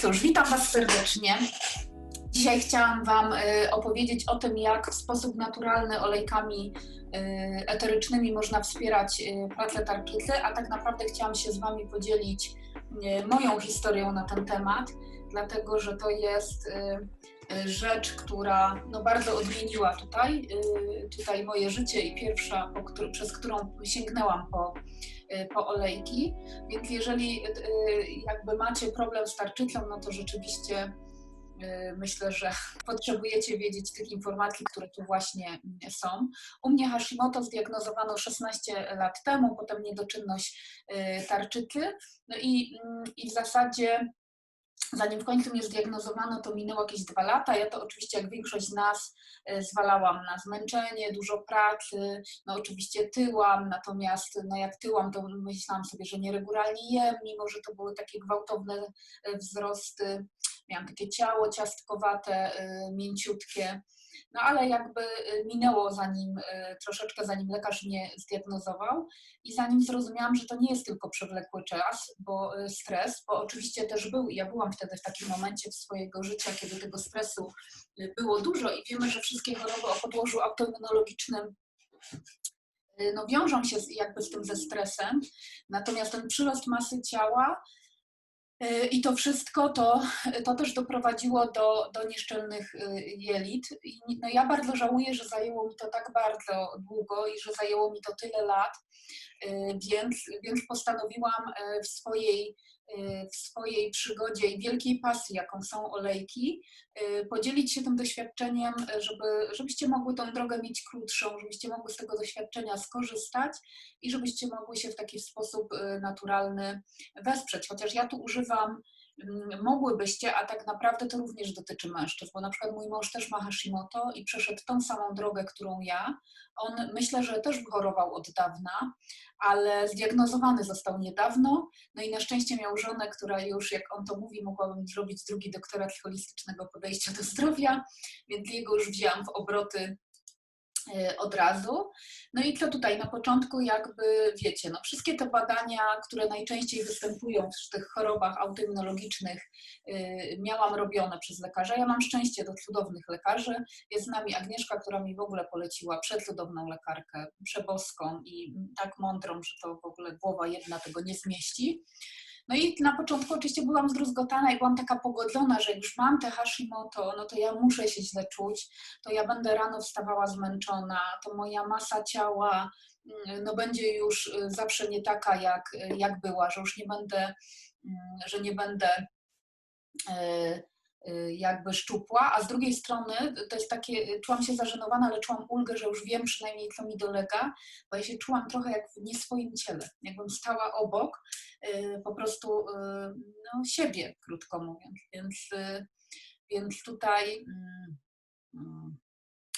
cóż, witam Was serdecznie. Dzisiaj chciałam Wam opowiedzieć o tym, jak w sposób naturalny olejkami eterycznymi można wspierać pracę tarczycy, a tak naprawdę chciałam się z Wami podzielić moją historią na ten temat, dlatego że to jest rzecz, która no, bardzo odmieniła tutaj, tutaj moje życie i pierwsza, przez którą sięgnęłam po Y, po olejki. Więc jeżeli y, jakby macie problem z tarczycą, no to rzeczywiście y, myślę, że potrzebujecie wiedzieć tych informacji, które tu właśnie są. U mnie Hashimoto zdiagnozowano 16 lat temu, potem niedoczynność tarczycy. No i, mm, i w zasadzie Zanim w końcu mnie zdiagnozowano, to minęło jakieś dwa lata. Ja to oczywiście, jak większość z nas, e, zwalałam na zmęczenie, dużo pracy, no oczywiście tyłam, natomiast no jak tyłam, to myślałam sobie, że nieregularnie jem, mimo że to były takie gwałtowne e, wzrosty. Miałam takie ciało ciastkowate, e, mięciutkie. No ale jakby y, minęło zanim, y, troszeczkę zanim lekarz mnie zdiagnozował i zanim zrozumiałam, że to nie jest tylko przewlekły czas, bo y, stres, bo oczywiście też był ja byłam wtedy w takim momencie swojego życia, kiedy tego stresu było dużo i wiemy, że wszystkie choroby o podłożu autoimmunologicznym no, wiążą się jakby z tym ze stresem. Natomiast ten przyrost masy ciała I to wszystko to, to też doprowadziło do, do nieszczelnych e, jelit. I no ja bardzo żałuję, że zajęło mi to tak bardzo długo i że zajęło mi to tyle lat, e, więc, więc postanowiłam w swojej w swojej przygodzie i wielkiej pasji, jaką są olejki, podzielić się tym doświadczeniem, żeby, żebyście mogły tą drogę mieć krótszą, żebyście mogły z tego doświadczenia skorzystać i żebyście mogły się w taki sposób y, naturalny wesprzeć. Chociaż ja tu używam Mm, mogłybyście, a tak naprawdę to również dotyczy mężczyzn, bo na przykład mój mąż też ma Hashimoto i przeszedł tą samą drogę, którą ja. On myślę, że też chorował od dawna, ale zdiagnozowany został niedawno, no i na szczęście miał żonę, która już, jak on to mówi, mogłabym zrobić drugi doktorat holistycznego podejścia do zdrowia, więc jego już wzięłam w obroty od razu. No i co tutaj na początku, jakby wiecie, no wszystkie te badania, które najczęściej występują w tych chorobach autoimmunologicznych, y, miałam robione przez lekarza. Ja mam szczęście do cudownych lekarzy. Jest z nami Agnieszka, która mi w ogóle poleciła przecudowną lekarkę, przeboską i tak mądrą, że to w ogóle głowa jedna tego nie zmieści. No i na początku oczywiście byłam zdruzgotana i byłam taka pogodzona, że już mam te Hashimoto, no to ja muszę się źle czuć, to ja będę rano wstawała zmęczona, to moja masa ciała mm, no będzie już y, zawsze nie taka, jak, jak była, że już nie będę, mm, że nie będę y, Y, jakby szczupła, a z drugiej strony to jest takie, czułam się zażenowana, ale czułam ulgę, że już wiem przynajmniej, co mi dolega, bo ja się czułam trochę jak w nie swoim ciele, jakbym stała obok y, po prostu y, no, siebie, krótko mówiąc. Więc, więc tutaj mm, mm,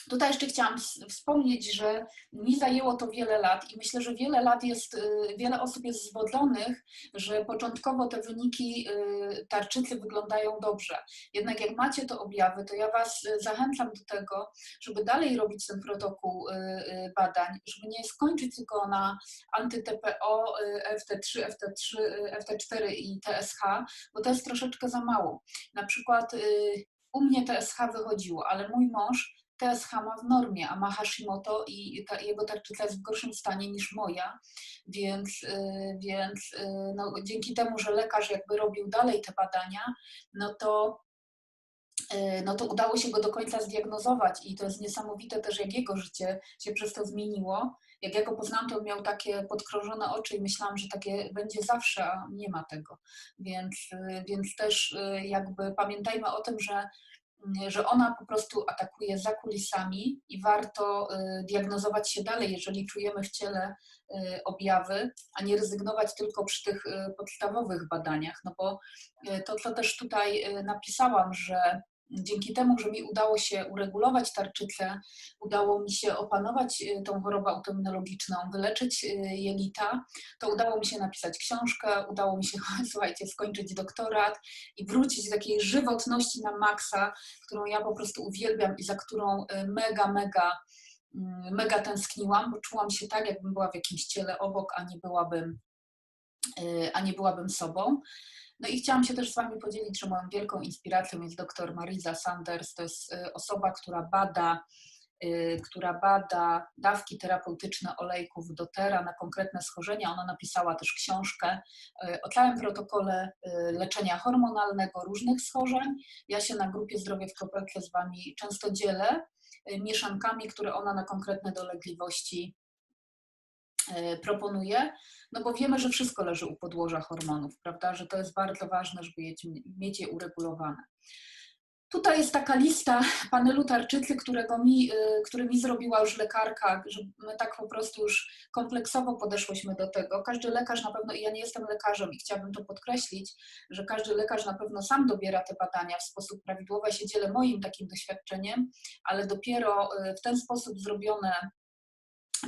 Tutaj jeszcze chciałam wspomnieć, że mi zajęło to wiele lat i myślę, że wiele lat jest, y, wiele osób jest zwodzonych, że początkowo te wyniki y, tarczycy wyglądają dobrze. Jednak jak macie to objawy, to ja Was y, zachęcam do tego, żeby dalej robić ten protokół badań, żeby nie skończyć tylko na anty-TPO, FT3, FT3, FT4 i TSH, bo to jest troszeczkę za mało. Na przykład u mnie TSH wychodziło, ale mój mąż TSH ma w normie, a ma Hashimoto i ta, jego tarczyca jest w gorszym stanie niż moja, więc, y, więc y, no, dzięki temu, że lekarz jakby robił dalej te badania, no to y, no to udało się go do końca zdiagnozować i to jest niesamowite też, jak jego życie się przez to zmieniło. Jak ja go poznałam, to miał takie podkrążone oczy i myślałam, że takie będzie zawsze, a nie ma tego. Więc, więc też jakby pamiętajmy o tym, że że ona po prostu atakuje za kulisami i warto y, diagnozować się dalej, jeżeli czujemy w ciele y, objawy, a nie rezygnować tylko przy tych y, podstawowych badaniach. No bo to, co też tutaj napisałam, że dzięki temu, że mi udało się uregulować tarczycę, udało mi się opanować y, tą chorobę autoimmunologiczną, wyleczyć y, jelita, to udało mi się napisać książkę, udało mi się, słuchajcie, skończyć doktorat i wrócić do takiej żywotności na maksa, którą ja po prostu uwielbiam i za którą y, mega, mega, mm, mega tęskniłam, bo czułam się tak, jakbym była w jakimś ciele obok, a nie byłabym a nie byłabym sobą. No i chciałam się też z Wami podzielić, że moją wielką inspiracją jest dr Marisa Sanders. To jest y, osoba, która bada Y, która bada dawki terapeutyczne olejków dotera na konkretne schorzenia. Ona napisała też książkę y, o całym protokole leczenia hormonalnego różnych schorzeń. Ja się na grupie Zdrowie w Kropelkę z Wami często dzielę mieszankami, które ona na konkretne dolegliwości proponuje, no bo wiemy, że wszystko leży u podłoża hormonów, prawda, że to jest bardzo ważne, żeby mieć je uregulowane. Tutaj jest taka lista panelu tarczycy, którego mi, y, który mi zrobiła już lekarka, że my tak po prostu już kompleksowo podeszłyśmy do tego. Każdy lekarz na pewno, i ja nie jestem lekarzem i chciałabym to podkreślić, że każdy lekarz na pewno sam dobiera te badania w sposób prawidłowy. Ja się dzielę moim takim doświadczeniem, ale dopiero y, w ten sposób zrobione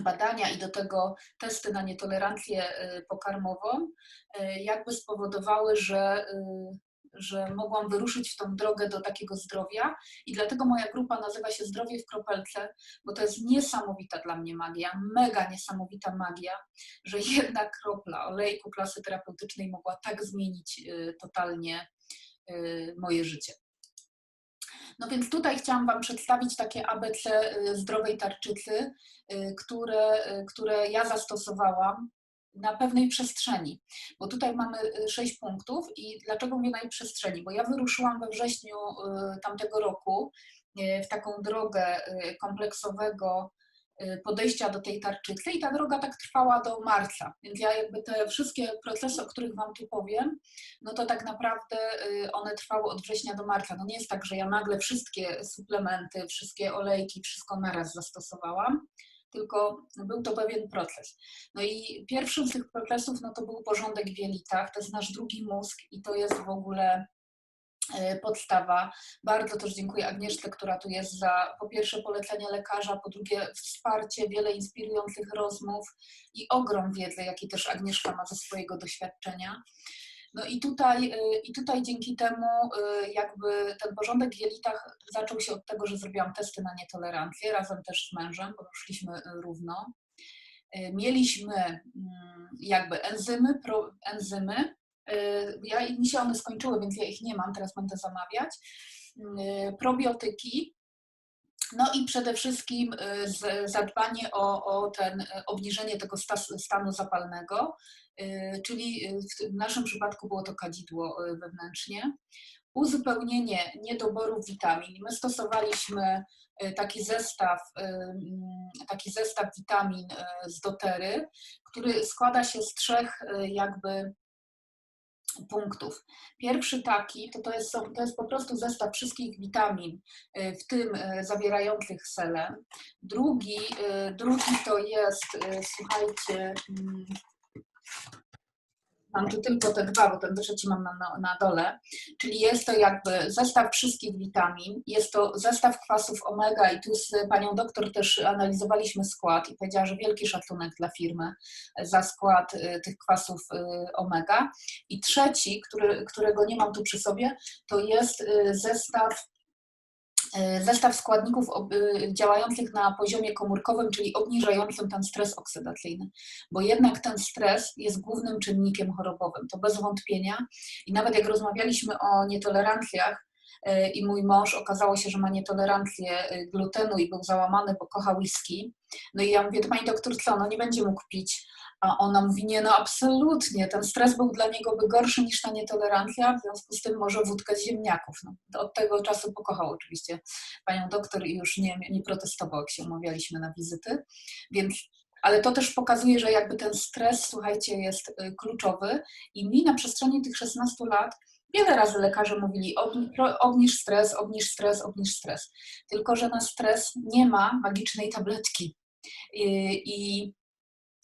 badania i do tego testy na nietolerancję y, pokarmową jakby spowodowały, że że mogłam wyruszyć w tą drogę do takiego zdrowia i dlatego moja grupa nazywa się Zdrowie w kropelce, bo to jest niesamowita dla mnie magia, mega niesamowita magia, że jedna kropla olejku klasy terapeutycznej mogła tak zmienić y, totalnie y, moje życie. No więc tutaj chciałam Wam przedstawić takie ABC y, zdrowej tarczycy, które, które ja zastosowałam na pewnej przestrzeni, bo tutaj mamy y, sześć punktów i dlaczego mówię na przestrzeni? Bo ja wyruszyłam we wrześniu y, tamtego roku y, w taką drogę kompleksowego podejścia do tej tarczycy i ta droga tak trwała do marca, więc ja jakby te wszystkie procesy, o których Wam tu powiem, no to tak naprawdę one trwały od września do marca. No nie jest tak, że ja nagle wszystkie suplementy, wszystkie olejki, wszystko naraz zastosowałam, tylko był to pewien proces. No i pierwszym z tych procesów no to był porządek w jelitach, to jest nasz drugi mózg i to jest w ogóle podstawa. Bardzo też dziękuję Agnieszce, która tu jest za po pierwsze polecenie lekarza, po drugie wsparcie, wiele inspirujących rozmów i ogrom wiedzy, jaki też Agnieszka ma ze swojego doświadczenia. No i tutaj, y, i tutaj dzięki temu y, jakby ten porządek w jelitach zaczął się od tego, że zrobiłam testy na nietolerancję razem też z mężem, bo szliśmy y, równo. Mieliśmy mm, jakby enzymy, pro, enzymy. Ja, mi się one skończyły, więc ja ich nie mam, teraz będę zamawiać. Probiotyki, no i przede wszystkim zadbanie o, o ten, obniżenie tego stanu zapalnego, czyli w naszym przypadku było to kadzidło wewnętrznie. Uzupełnienie niedoboru witamin. My stosowaliśmy taki zestaw, mm, taki zestaw witamin z dotery, który składa się z trzech jakby punktów. Pierwszy taki to, to, jest, to jest po prostu zestaw wszystkich witamin, w tym zawierających selen. Drugi, drugi to jest, słuchajcie, mm, Mam tu tylko te dwa, bo ten trzeci mam na, na, dole. Czyli jest to jakby zestaw wszystkich witamin, jest to zestaw kwasów omega i tu z panią doktor też analizowaliśmy skład i powiedziała, że wielki szacunek dla firmy za skład y, tych kwasów y, omega. I trzeci, który, którego nie mam tu przy sobie, to jest y, zestaw zestaw składników e, działających na poziomie komórkowym, czyli obniżającym ten stres oksydacyjny, bo jednak ten stres jest głównym czynnikiem chorobowym, to bez wątpienia. I nawet jak rozmawialiśmy o nietolerancjach, e, i mój mąż okazało się, że ma nietolerancję glutenu i był załamany, bo kocha whisky. No i ja mówię, pani doktor, co, no nie będzie mógł pić a ona mówi, nie, no absolutnie, ten stres był dla niego by gorszy niż ta nietolerancja, w związku z tym może wódkę z ziemniaków. No, od tego czasu pokochał oczywiście panią doktor i już nie, nie protestował, jak się umawialiśmy na wizyty, więc ale to też pokazuje, że jakby ten stres, słuchajcie, jest y, kluczowy i mi na przestrzeni tych 16 lat wiele razy lekarze mówili obniż stres, obniż stres, obniż stres. Tylko, że na stres nie ma magicznej tabletki. I, i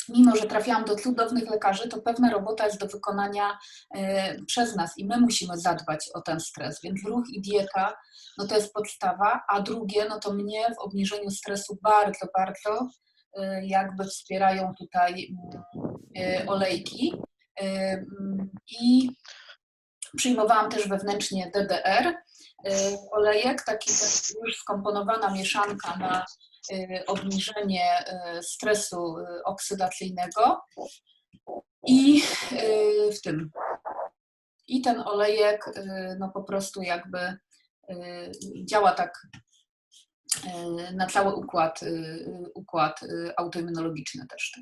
mimo że trafiałam do cudownych lekarzy, to pewna robota jest do wykonania e, przez nas i my musimy zadbać o ten stres. Więc ruch i dieta no to jest podstawa, a drugie, no to mnie w obniżeniu stresu bardzo, bardzo e, jakby wspierają tutaj e, olejki. I przyjmowałam też wewnętrznie DDR, olejek, taki już skomponowana mieszanka na obniżenie y, stresu y, oksydacyjnego. I y, w tym. I ten olejek y, no po prostu jakby y, działa tak y, na cały układ, y, układ y, autoimmunologiczny też.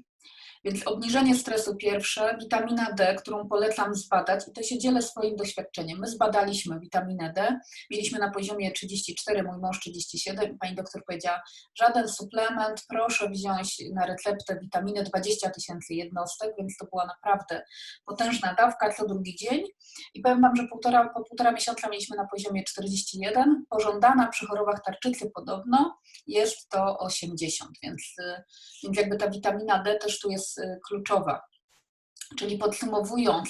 Więc obniżenie stresu pierwsze, witamina D, którą polecam zbadać i to się dzielę swoim doświadczeniem. My zbadaliśmy witaminę D, mieliśmy na poziomie 34, mój mąż 37 i pani doktor powiedziała, żaden suplement, proszę wziąć na receptę witaminy 20 tysięcy jednostek, więc to była naprawdę potężna dawka co drugi dzień. I powiem Wam, że półtora, po półtora miesiąca mieliśmy na poziomie 41, pożądana przy chorobach tarczycy podobno jest to 80, więc, więc jakby ta witamina D też tu jest y, kluczowa. Czyli podsumowując,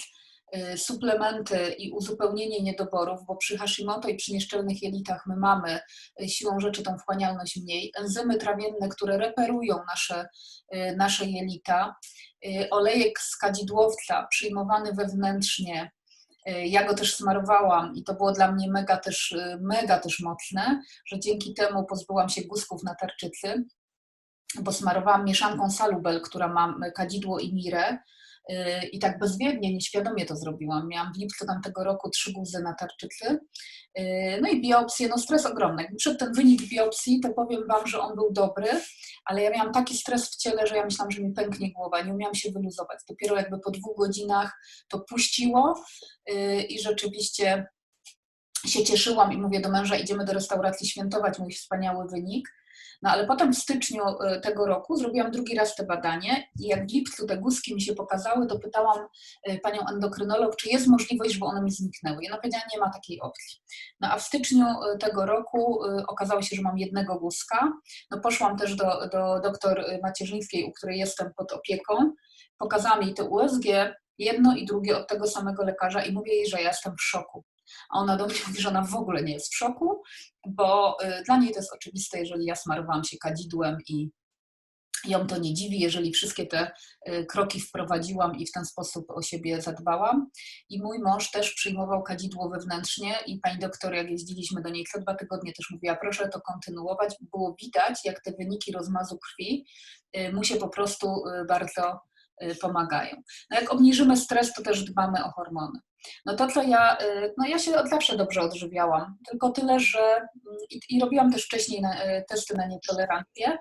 y, suplementy i uzupełnienie niedoborów, bo przy Hashimoto i przy nieszczelnych jelitach my mamy y, siłą rzeczy tą wchłanialność mniej, enzymy trawienne, które reperują nasze, nasze jelita, olejek z kadzidłowca przyjmowany wewnętrznie, ja go też smarowałam i to było dla mnie mega też, mega też mocne, że dzięki temu pozbyłam się guzków na tarczycy, bo smarowałam mieszanką salubel, która ma kadzidło i mirę y, i tak bezwiednie, nieświadomie to zrobiłam. Miałam w lipcu tamtego roku trzy guzy na tarczycy. Y, no i biopsję, no stres ogromny. Jak przed ten wynik biopsji, to powiem Wam, że on był dobry, ale ja miałam taki stres w ciele, że ja myślałam, że mi pęknie głowa, nie umiałam się wyluzować. Dopiero jakby po dwóch godzinach to puściło y, i rzeczywiście się cieszyłam i mówię do męża, idziemy do restauracji świętować mój wspaniały wynik. No ale potem w styczniu y, tego roku zrobiłam drugi raz te badanie i jak w lipcu te guzki mi się pokazały, to pytałam y, panią endokrynolog, czy jest możliwość, żeby one mi zniknęły. I ona powiedziała, nie ma takiej opcji. No a w styczniu tego roku okazało się, że mam jednego guzka. No poszłam też do, do doktor macierzyńskiej, u której jestem pod opieką. Pokazałam jej te USG, jedno i drugie od tego samego lekarza i mówię jej, że ja jestem w szoku. A ona do mnie mówi, że ona w ogóle nie jest w szoku, bo y, dla niej to jest oczywiste, jeżeli ja smarowałam się kadzidłem i ją to nie dziwi, jeżeli wszystkie te y, kroki wprowadziłam i w ten sposób o siebie zadbałam. I mój mąż też przyjmował kadzidło wewnętrznie i pani doktor, jak jeździliśmy do niej co dwa tygodnie, też mówiła, proszę to kontynuować. Było widać, jak te wyniki rozmazu krwi y, mu się po prostu bardzo pomagają. No jak obniżymy stres, to też dbamy o hormony. No to, co ja, y, no ja się od zawsze dobrze odżywiałam, tylko tyle, że mm, i, i robiłam też wcześniej na, y, testy na nietolerancję,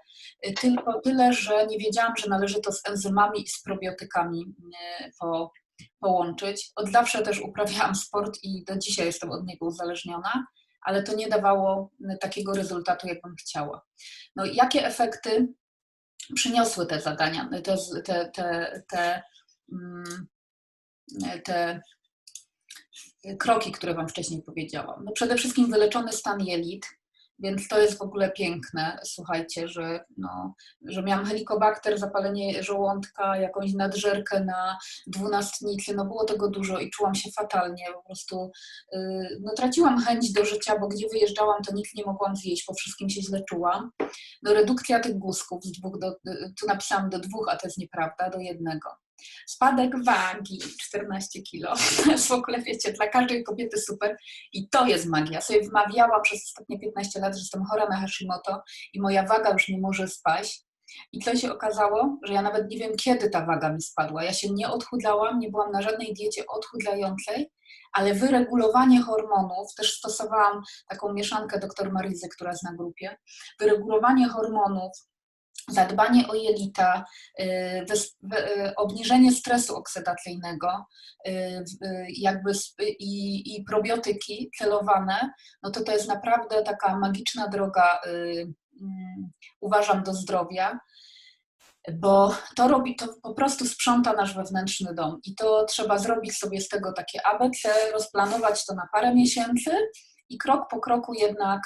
y, tylko tyle, że nie wiedziałam, że należy to z enzymami i z probiotykami po, połączyć. Od zawsze też uprawiałam sport i do dzisiaj jestem od niego uzależniona, ale to nie dawało takiego rezultatu, jakbym chciała. No jakie efekty przyniosły te zadania, te, te, te, te, mm, te kroki, które Wam wcześniej powiedziałam. No przede wszystkim wyleczony stan jelit, więc to jest w ogóle piękne, słuchajcie, że, no, że miałam helikobakter, zapalenie żołądka, jakąś nadżerkę na dwunastnicy, no było tego dużo i czułam się fatalnie, po prostu yy, no, traciłam chęć do życia, bo gdzie wyjeżdżałam, to nic nie mogłam zjeść, po wszystkim się źle czułam. No redukcja tych guzków z dwóch do, tu napisałam do dwóch, a to jest nieprawda, do jednego. Spadek wagi 14 kilo. To jest w ogóle, wiecie, dla każdej kobiety super. I to jest magia. Sobie wmawiałam przez ostatnie 15 lat, że jestem chora na Hashimoto i moja waga już nie może spaść. I co się okazało, że ja nawet nie wiem, kiedy ta waga mi spadła. Ja się nie odchudlałam, nie byłam na żadnej diecie odchudlającej, ale wyregulowanie hormonów, też stosowałam taką mieszankę dr Marizy, która jest na grupie, wyregulowanie hormonów, zadbanie o jelita, y, y, obniżenie stresu oksydacyjnego y, jakby i, i probiotyki celowane, no to to jest naprawdę taka magiczna droga, mm, uważam, do zdrowia bo to robi, to po prostu sprząta nasz wewnętrzny dom i to trzeba zrobić sobie z tego takie ABC, rozplanować to na parę miesięcy i krok po kroku jednak,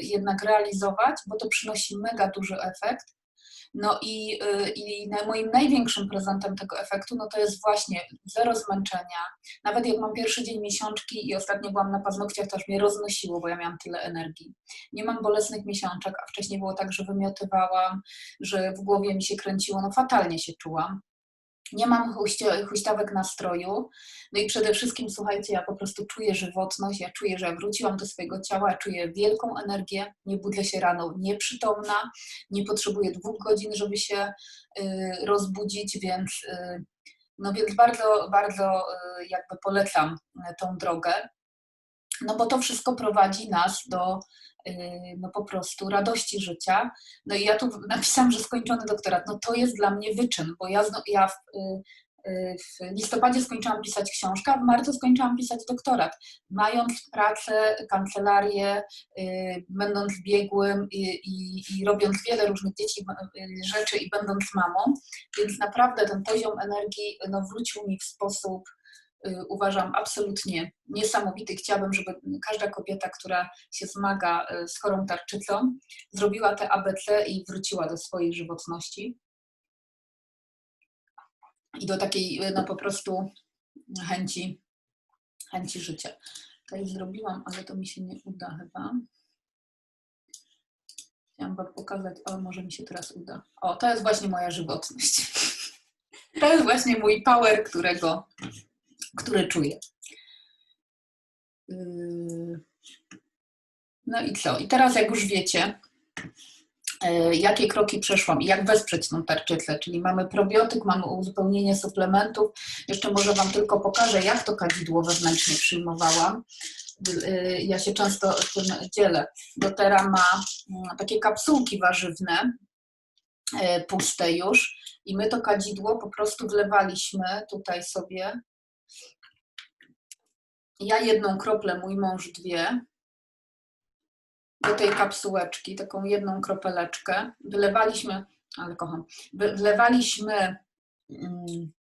jednak realizować, bo to przynosi mega duży efekt. No i, y, i moim największym prezentem tego efektu, no to jest właśnie zero zmęczenia. Nawet jak mam pierwszy dzień miesiączki i ostatnio byłam na paznokciach, to aż mnie roznosiło, bo ja miałam tyle energii. Nie mam bolesnych miesiączek, a wcześniej było tak, że wymiotywałam, że w głowie mi się kręciło, no fatalnie się czułam nie mam huśtawek nastroju. No i przede wszystkim, słuchajcie, ja po prostu czuję żywotność, ja czuję, że wróciłam do swojego ciała, czuję wielką energię, nie budzę się rano nieprzytomna, nie potrzebuję dwóch godzin, żeby się y, rozbudzić, więc y, No więc bardzo, bardzo y, jakby polecam y, tą drogę, no bo to wszystko prowadzi nas do no po prostu radości życia. No i ja tu napisałam, że skończony doktorat, no to jest dla mnie wyczyn, bo ja, ja w, y, y, w listopadzie skończyłam pisać książkę, a w marcu skończyłam pisać doktorat. Mając pracę, kancelarię, y, będąc biegłym i, i, i robiąc wiele różnych dzieci y, rzeczy i będąc mamą, więc naprawdę ten poziom energii no, wrócił mi w sposób y, uważam absolutnie niesamowity. Chciałabym, żeby każda kobieta, która się zmaga y, z chorą tarczycą, zrobiła te ABC i wróciła do swojej żywotności i do takiej y, no po prostu chęci, chęci życia. Tutaj zrobiłam, ale to mi się nie uda chyba. Chciałam wam pokazać, o może mi się teraz uda. O, to jest właśnie moja żywotność. To jest właśnie mój power, którego, który czuję. Yy. No i co? I teraz jak już wiecie, yy, jakie kroki przeszłam i jak wesprzeć tą tarczycę, czyli mamy probiotyk, mamy uzupełnienie suplementów. Jeszcze może Wam tylko pokażę, jak to kadzidło wewnętrznie przyjmowałam. Yy, Ja się często tym dzielę. Dotera ma mm, takie kapsułki warzywne, yy, puste już i my to kadzidło po prostu wlewaliśmy tutaj sobie. Ja jedną kroplę, mój mąż dwie do tej kapsułeczki, taką jedną kropeleczkę. Wylewaliśmy, ale kocham, wy- wlewaliśmy mm,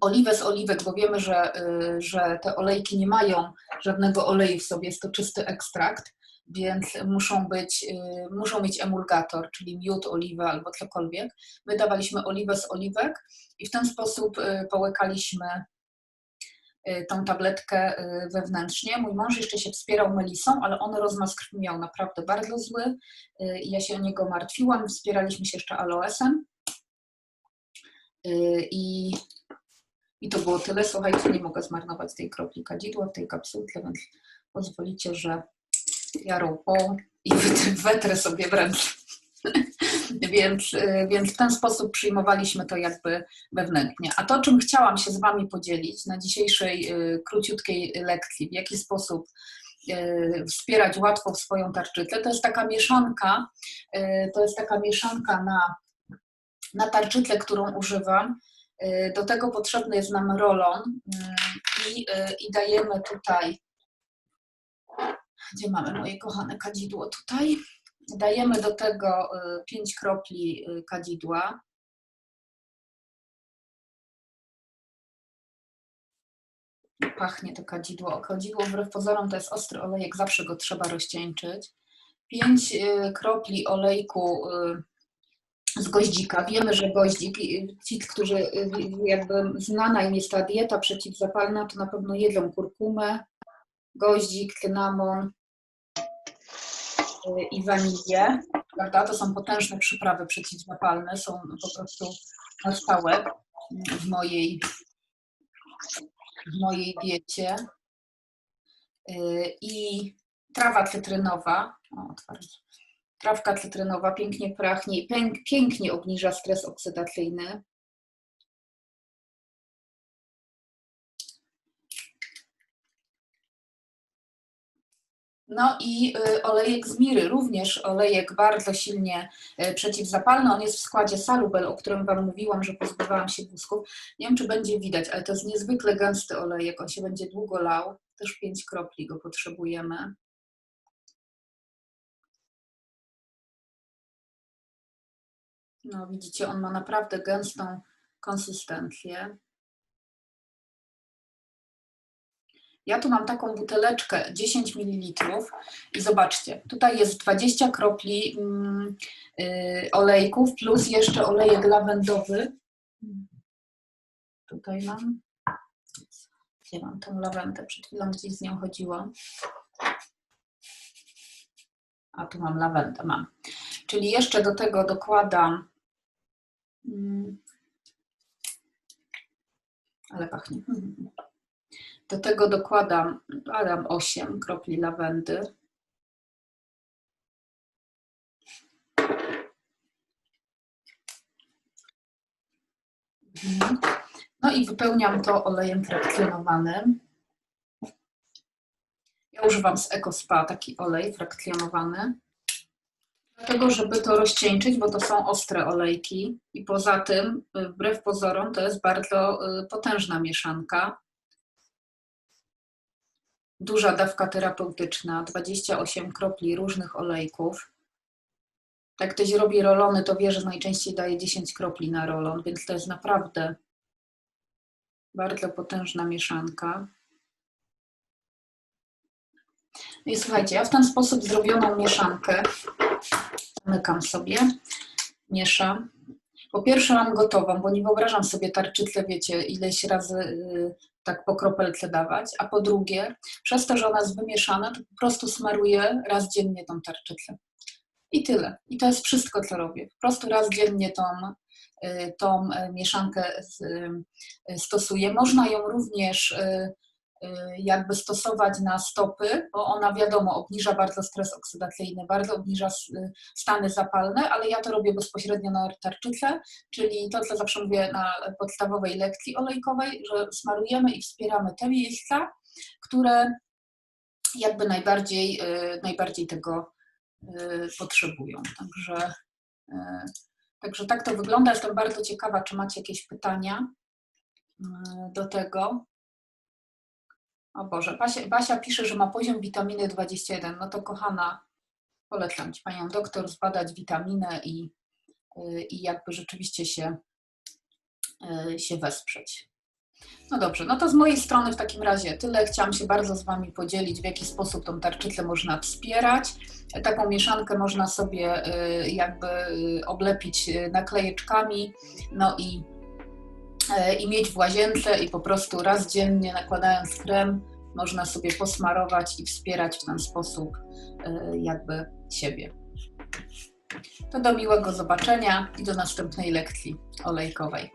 oliwę z oliwek, bo wiemy, że, y, że te olejki nie mają żadnego oleju w sobie, jest to czysty ekstrakt, więc muszą być, y, muszą mieć emulgator, czyli miód, oliwę albo cokolwiek. My dawaliśmy oliwę z oliwek i w ten sposób y, połykaliśmy tą tabletkę y, wewnętrznie. Mój mąż jeszcze się wspierał melisą, ale on rozmaz miał naprawdę bardzo zły y, ja się o niego martwiłam. Wspieraliśmy się jeszcze aloesem Y, i, i to było tyle. Słuchajcie, nie mogę zmarnować tej kropli kadzidła w tej kapsułce, więc pozwolicie, że ja rąpą i wetrę sobie w ręce. Więc, y, więc w ten sposób przyjmowaliśmy to jakby wewnętrznie. A to, czym chciałam się z Wami podzielić na dzisiejszej y, króciutkiej lekcji, w jaki sposób y, wspierać łatwo swoją tarczycę, to jest taka mieszanka, to jest taka mieszanka na, na tarczycę, którą używam. Do tego potrzebny jest nam rolon y, i, i dajemy tutaj, gdzie mamy moje kochane kadzidło tutaj, Dajemy do tego 5 kropli y, kadzidła. Pachnie to kadzidło. Kadzidło wbrew pozorom to jest ostry olejek, zawsze go trzeba rozcieńczyć. 5 kropli olejku y, z goździka. Wiemy, że goździk, y, ci, którzy y, jakby znana im jest ta dieta przeciwzapalna, to na pewno jedzą kurkumę, goździk, cynamon, i wanilię, prawda? To są potężne przyprawy przeciwzapalne, są po prostu na stałe w mojej, w mojej diecie. I trawa cytrynowa, trawka cytrynowa pięknie prachnie, pięk, pięknie obniża stres oksydacyjny. No i y, olejek z miry, również olejek bardzo silnie y, przeciwzapalny. On jest w składzie Salubel, o którym Wam mówiłam, że pozbywałam się wózków. Nie wiem, czy będzie widać, ale to jest niezwykle gęsty olejek. On się będzie długo lał. Też 5 kropli go potrzebujemy. No widzicie, on ma naprawdę gęstą konsystencję. Ja tu mam taką buteleczkę 10 ml i zobaczcie, tutaj jest 20 kropli mm, y, olejków plus jeszcze olejek lawendowy. Tutaj mam. Gdzie mam tą lawendę? Przed chwilą gdzieś z nią chodziłam. A tu mam lawendę, mam. Czyli jeszcze do tego dokładam. Mm, ale pachnie. Do tego dokładam, dodam 8 kropli lawendy. Mhm. No i wypełniam to olejem frakcjonowanym. Ja używam z EcoSpa taki olej frakcjonowany. Dlatego, żeby to rozcieńczyć, bo to są ostre olejki i poza tym, wbrew pozorom, to jest bardzo y, potężna mieszanka. Duża dawka terapeutyczna, 28 kropli różnych olejków. Jak ktoś robi rolony, to wie, że najczęściej daje 10 kropli na rolon, więc to jest naprawdę bardzo potężna mieszanka. No i słuchajcie, ja w ten sposób zrobioną mieszankę zamykam sobie, mieszam. Po pierwsze mam gotową, bo nie wyobrażam sobie tarczycę, wiecie, ileś razy y, tak po kropelce dawać. A po drugie, przez to, że ona jest wymieszana, to po prostu smaruję raz dziennie tą tarczycę. I tyle. I to jest wszystko, co robię. Po prostu raz dziennie tą, y, tą y, mieszankę y, stosuję. Można ją również jakby stosować na stopy, bo ona wiadomo obniża bardzo stres oksydacyjny, bardzo obniża y, stany zapalne, ale ja to robię bezpośrednio na tarczycę, czyli to, co zawsze mówię na podstawowej lekcji olejkowej, że smarujemy i wspieramy te miejsca, które jakby najbardziej, y, najbardziej tego y, potrzebują. Także, y, także tak to wygląda. Jestem bardzo ciekawa, czy macie jakieś pytania y, do tego. O Boże, Basia, Basia pisze, że ma poziom witaminy 21. No to kochana, polecam Ci Panią doktor zbadać witaminę i, y, i jakby rzeczywiście się, y, się wesprzeć. No dobrze, no to z mojej strony w takim razie tyle. Chciałam się bardzo z Wami podzielić, w jaki sposób tą tarczycę można wspierać. Taką mieszankę można sobie y, jakby oblepić naklejeczkami, no i, i mieć w łazience i po prostu raz dziennie nakładając krem można sobie posmarować i wspierać w ten sposób y, jakby siebie. To do miłego zobaczenia i do następnej lekcji olejkowej.